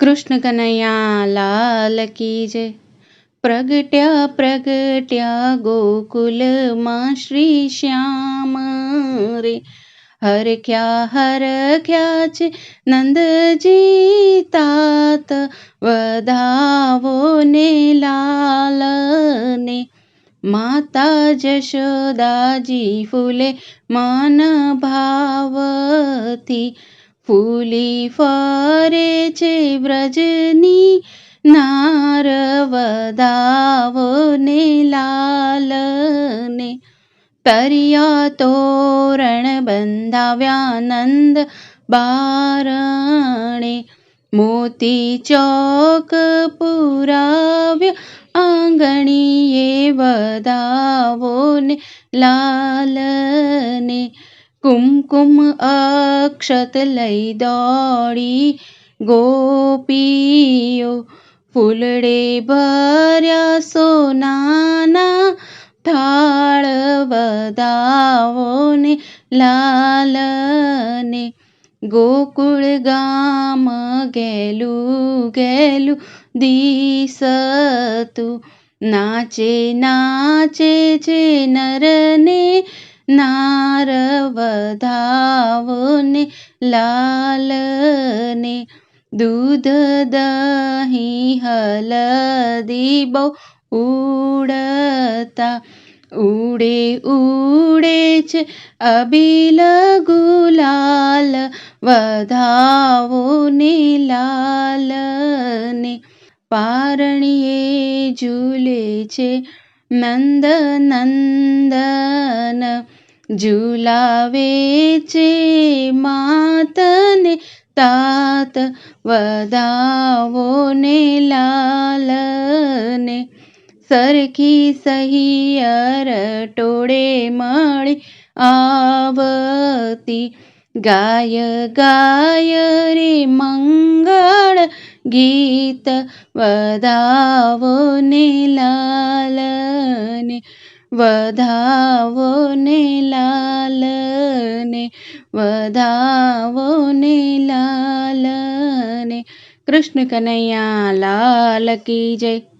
કૃષ્ણ કનૈયા લાલ કી જય. પ્રગટ્યા પ્રગટ્યા ગોકુલમાં શ્રી શ્યામ રે. હરખ્યા હરખ્યા છે નંદજી તાત વધાવો ને લાલને માતા જશોદાજી ફૂલે મન ભાવથી ફૂલી ફરે છે વ્રજની નારવદાવો ને લાલને. તરિયા તોરણ બંધાવ્યા નંદ બારણે. મોતી ચોક પુરાવ્ય આંગણીએ વધાવો ને લાલને. કુમકુમ અક્ષત લઈ દોડી. ગોપીઓ ફૂલડે ભર્યા સોનાના થાળ વધાવો લાલને. ગોકુળ ગામ ગેલું ગેલું દિસતું. નાચે નાચે છે નરને નાર વધાવો ને લાલને દૂધ દહીં હલદી બહુ ઉડતા. ઉડે ઉડે છે અબીલ ગુલાલ વધાવો ને લાલને પારણીએ ઝૂલે છે નંદ નંદન. ઝુલાવે છે માતને તાત વધાવો ને લાલને. સરખી સહિયર ટોળે મળી આવતી ગાય ગાય રે મંગળ ગીત વધાવો ને લાલને વધાવો ને લાલને વધાવો ને લાલને. કૃષ્ણ કનૈયા લાલ કી જય.